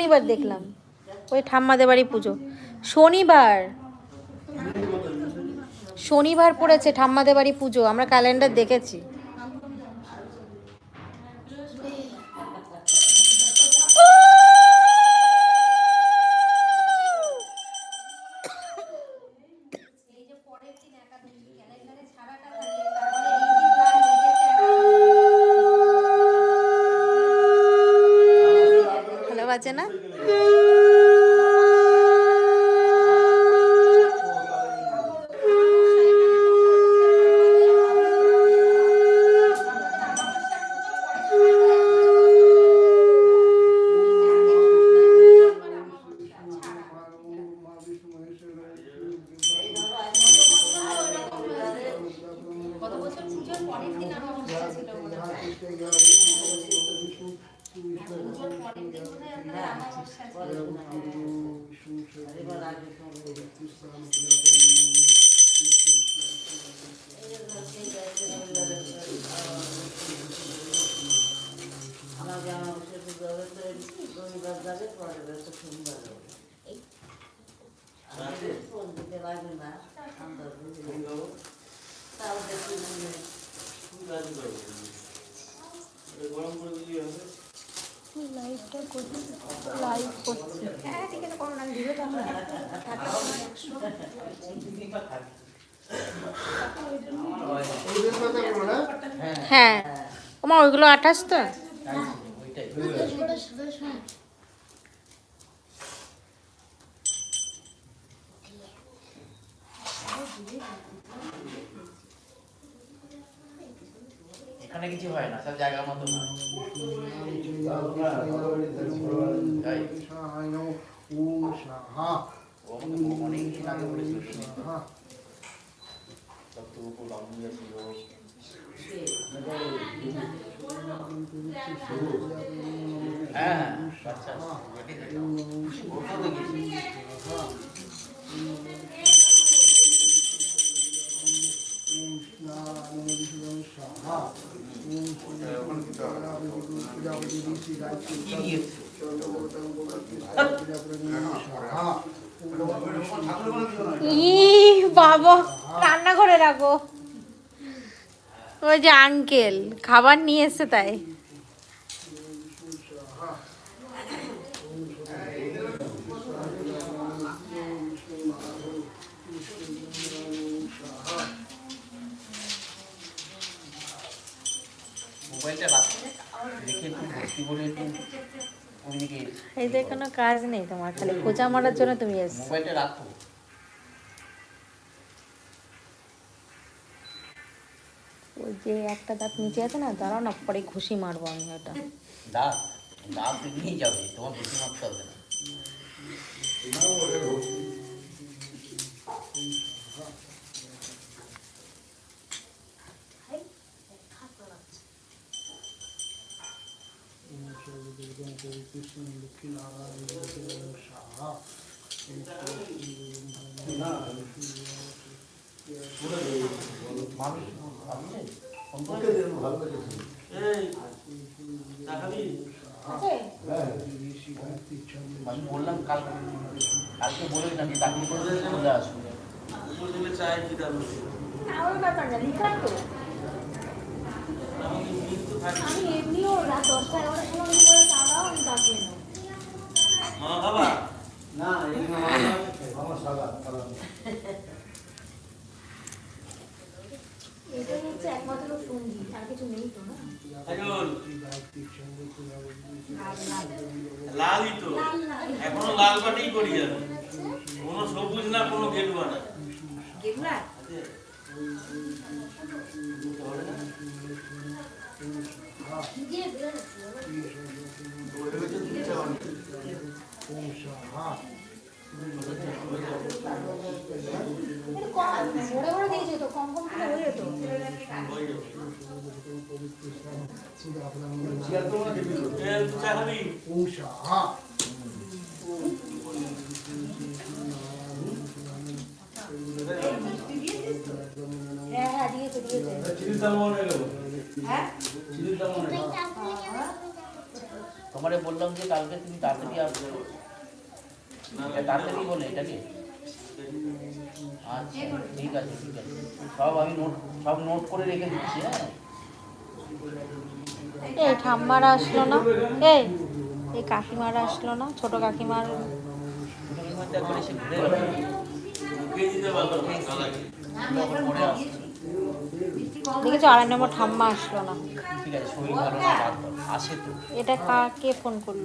শনিবার দেখলাম। ওই ঠাম্মাদের বাড়ি পুজো। শনিবার। শনিবার পড়েছে ঠাম্মাদের বাড়ি পুজো, আমরা ক্যালেন্ডার দেখেছি। বাজে না Bunlar da böyle. Bana burada diyor. লাইভটা করছি? লাইভ করছি। হ্যাঁ ঠিক আছে করো না আমরা হ্যাঁ। ওমা ওইগুলো আঠাশ তো? এখানে কিছু হয় না, সব জায়গা মতো না ও অনেক দিন আগে তত্ত্বগোপু হ্যাঁ আচ্ছা দেখেছি। ই বাবা রান্না করে রাখো। ওই যে আঙ্কেল খাবার নিয়ে এসে তাই মোবাইলটা রাখো রেখে একটু ভর্তি বলে এই যে কোনো কাজ নেই তোমার খালি খোঁচা মারার জন্য তুমি এসছো। মোবাইলটা রাখো। ওই যে একটা দাঁত নিচে আছে না দাঁড়াও না পরে ঘুষি মারবো আমি ওটা। দাঁত দাঁত নিয়েই যাবে তোমার বেশি মারতে হবে না। মানুষ আছে? ফোন করে? আমি বললাম কাল কালকে করে চলে আসবে লিখার তো আমি এমনিও রাত দশটা এগারোটার সময় আমি করে চা দাও আমি চা খেয়ে নেব এটাই হচ্ছে একমাত্র সঙ্গী আর কিছু নেই তো না লালই তো বাটেই করি আমি কোনো সবুজ না কোনো গেরুয়া না। একটু কম তোমারে বললাম যে কালকে তুমি তাড়াতাড়ি আসবে। তাড়াতাড়ি বলে এটাকে আচ্ছা ঠিক আছে ঠিক আছে। সব আমি নোট সব নোট করে রেখে দিচ্ছি হ্যাঁ? এই ঠাম্মারা আসলো না? এই কাকিমারা আসলো না? ছোট কাকিমার মধ্যে একবার এসে ঘুরে দেখেছ আড়াই নম্বর ঠাম্মা আসলো না। ঠিক আছে শরীর ভালো না আসে তো। এটা কাকে ফোন করল?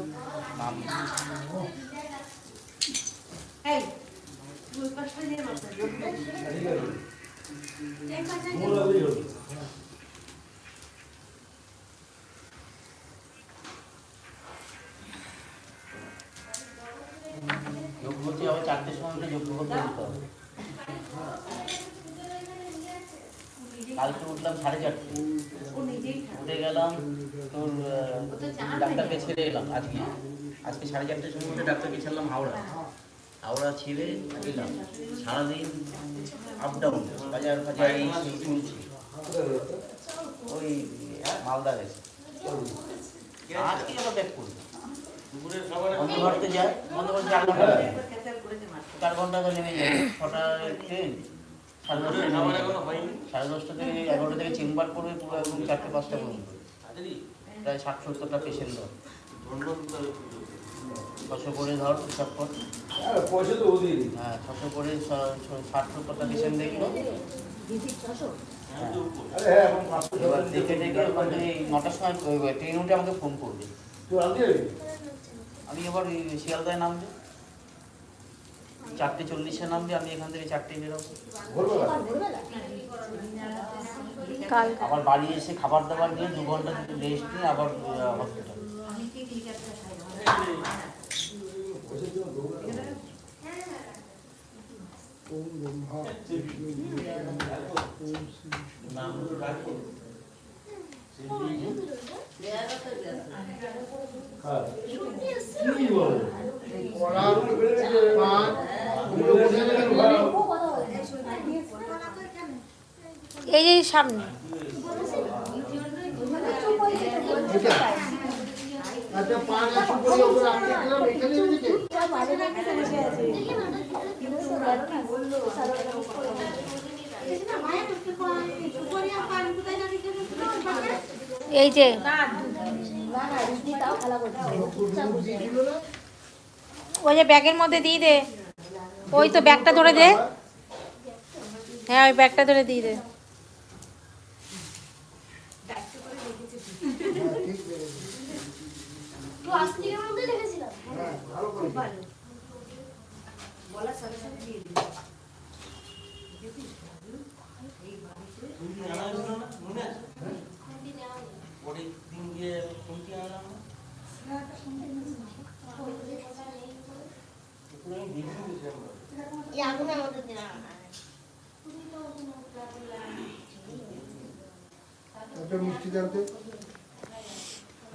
সাড়ে চারটে। উঠে গেলাম তোর ডাক্তারকে ছেড়ে এলাম আজকে। আজকে সাড়ে চারটের সময় উঠে ডাক্তারকে ছেড়লাম হাওড়া। হাওড়া ছেড়ে এলাম। সারাদিন আপ ডাউন বাজার ফাজার এই সেই চলছে ওই মালদা গেছে। আজকে আবার ব্যাক করব। দুপুরের খাবারে বন্ধ ভারতে যায় বন্ধ ভারতে চার ঘণ্টা চার ঘণ্টা তো নেমে যায়। ছটার ট্রেন। সাড়ে দশটা থেকে এগারোটা থেকে চেম্বার করবে পুরো একদম চারটে পাঁচটা পর্যন্ত প্রায় ষাট সত্তরটা পেশেন্ট ধর। ধন্যবাদ ছশো করে ধর হিসাব কর। পয়সা তো ওদের হ্যাঁ ছশো করে ষাট সত্তরটা পেশেন্ট দেখল। হ্যাঁ, হ্যাঁ এবার দেখে দেখে ওখান থেকে নটার সময় ট্রেন উঠে আমাকে ফোন করবে। তুই আমি এবার ওই শিয়ালদায় নামবে। চারটে চল্লিশে নামবে আমি এখান থেকে চারটে বেরোবো। আবার বাড়ি এসে খাবার দাবার নিয়ে দু ঘণ্টা রেস্ট নিয়ে আবার হসপিটাল পয়সা দিও দৌড়া ওম ব্রহ্মা নাম রাখো। হ্যাঁ কি বলে পড়ার উপরে যে মান ওগুলো বসে গেলে ভালো এই যে সামনে। এই যে। ওই যে ব্যাগের মধ্যে দিয়ে দে। ওই তো ব্যাগটা ধরে দে। হ্যাঁ ওই ব্যাগটা ধরে দিয়ে দে ঠিক বেড়েছে হ্যাঁ ভালো করে খুন্তি আনা হয়েছিল না? মনে আছে? পরের দিন গিয়ে খুন্তি আনলাম না? এখন আমি দেখিনি ডিসেম্বরে। একটা মিষ্টি জানতে ওইরকমই। নিচে যেরকম আছে, ওইরকম।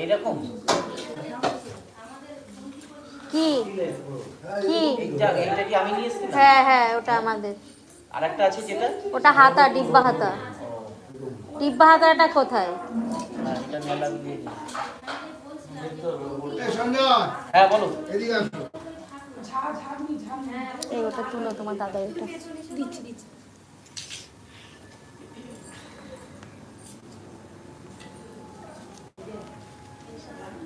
এইরকম? কি? কি? এইটা এইটা কি আমি নিয়ে এসেছিলাম? হ্যাঁ হ্যাঁ ওটা আমাদের। আর একটা আছে যেটা? ওটা হাতা ডিব্বা হাতা। ডিব্বা হাতাটা কোথায়? এটা মেলা দিয়ে হ্যাঁ বলো। এদিকে আসো এই ওটা তুলো তোমার দাদা এটা। এদিকে আসো দাও এটা ওটা এদিকে আগে আসো আগে আসব আগে এইটা একটু দিতে হবে এরকম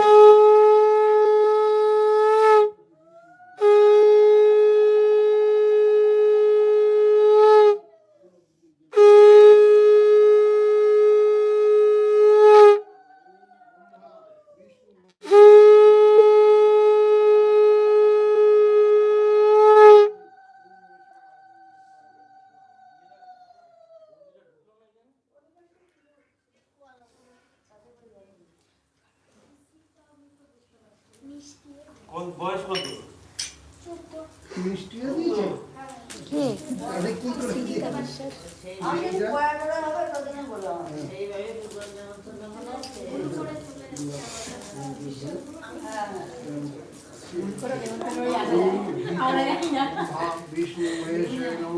মিষ্টিও দিয়েছে। কি তাহলে কি করে দিয়ে আমরা জানি না। বিষ্ণু মহেশ নম।